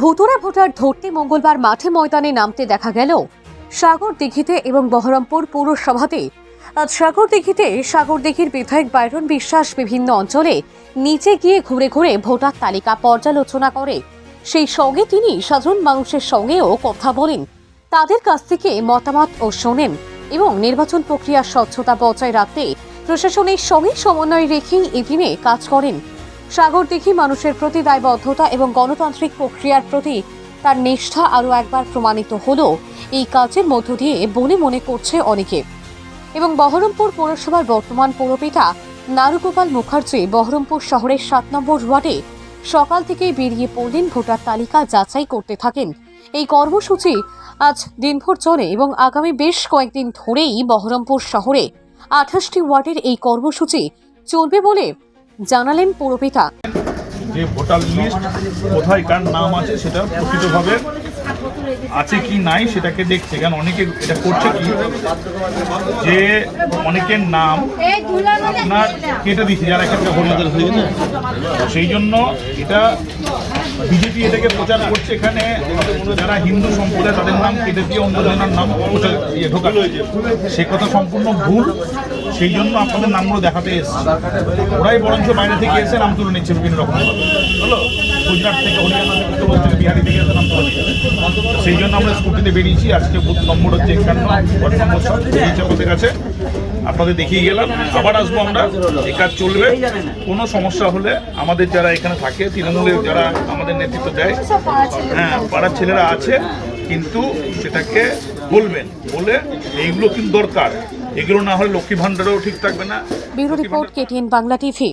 ভুতুরে ভোটার ধরতে মঙ্গলবার মাঠে ময়দানে নামতে দেখা গেল সাগর দিঘিতে এবং বহরমপুর পৌরসভাতে। আজ সাগর দিঘিতে সাগর দিঘির বিধায়ক বাইরন বিশ্বাস বিভিন্ন অঞ্চলে নিচে গিয়ে ঘুরে ঘুরে ভোটার তালিকা পর্যালোচনা করে। সেই সঙ্গে তিনি সাধারণ মানুষের সঙ্গেও কথা বলেন। তাদের কাছ থেকে মতামত ও শোনেন এবং নির্বাচন প্রক্রিয়ার স্বচ্ছতা বজায় রাখতে প্রশাসনের সঙ্গে সমন্বয় রেখেই এদিনে কাজ করেন। সাগর দেখি মানুষের প্রতি দায়বদ্ধতা এবং গণতান্ত্রিক প্রক্রিয়ার প্রতি তার নিষ্ঠা আরও একবার প্রমাণিত হলো। এই কাজের মধ্য দিয়ে বলে মনে করছে অনেকে। এবং বহরমপুর পৌরসভার বর্তমান পৌরপিতা নারুগোপাল মুখার্জি বহরমপুর শহরের সাত নম্বর ওয়ার্ডে সকাল থেকেই বেরিয়ে পড়লেন ভোটার তালিকা যাচাই করতে থাকেন। এই কর্মসূচি আজ দিনভর চলে এবং আগামী বেশ কয়েকদিন ধরেই বহরমপুর শহরে আঠাশটি ওয়ার্ডের এই কর্মসূচি চলবে বলে জানালেন পৌরপিতা। যে ভোটার লিস্ট কোথায় কার নাম আছে সেটা প্রকৃতভাবে আছে কি নাই সেটাকে দেখছে। কারণ অনেকে এটা করছে কি? যে অনেকের নাম আপনার কেটে দিচ্ছে যারা এখানকার ভোটার। সেই জন্য এটা বিজেপি এটাকে প্রচার করছে এখানে। যারা হিন্দু সম্প্রদায় তাদের নাম কেটে দিয়ে অন্যজনের নাম প্রচার ঢোকানো সে কথা সম্পূর্ণ ভুল। সেই জন্য আপনাদের নামগুলো দেখাতে এসছে। ওরাই বরঞ্চ বাইরে থেকে এসে নাম তুলে নিচ্ছে বিভিন্ন রকম গুজরাট থেকে, হরিয়ানা থেকে বিহারি থেকে এসে নাম তুলে সেই জন্য আমরা স্কুটিতে বেরিয়েছি। আজকে বুথ নম্বর হচ্ছে একান্ন বেরিয়েছে কাছে। আপনাদের দেখিয়ে গেলাম। আবার আসব আমরা। এই কাজ চলবে। কোনো সমস্যা হলে আমাদের যারা এখানে থাকে, তৃণমূলের যারা আমাদের নেতৃত্ব দেয় হ্যাঁ পাড়ার ছেলেরা আছে, কিন্তু সেটাকে বলবেন। বলে এইগুলো কিন্তু দরকার। এগুলো না হলে লক্ষ্মী ভাণ্ডারও ঠিক থাকবে না। Bureau report KTN Bangla TV.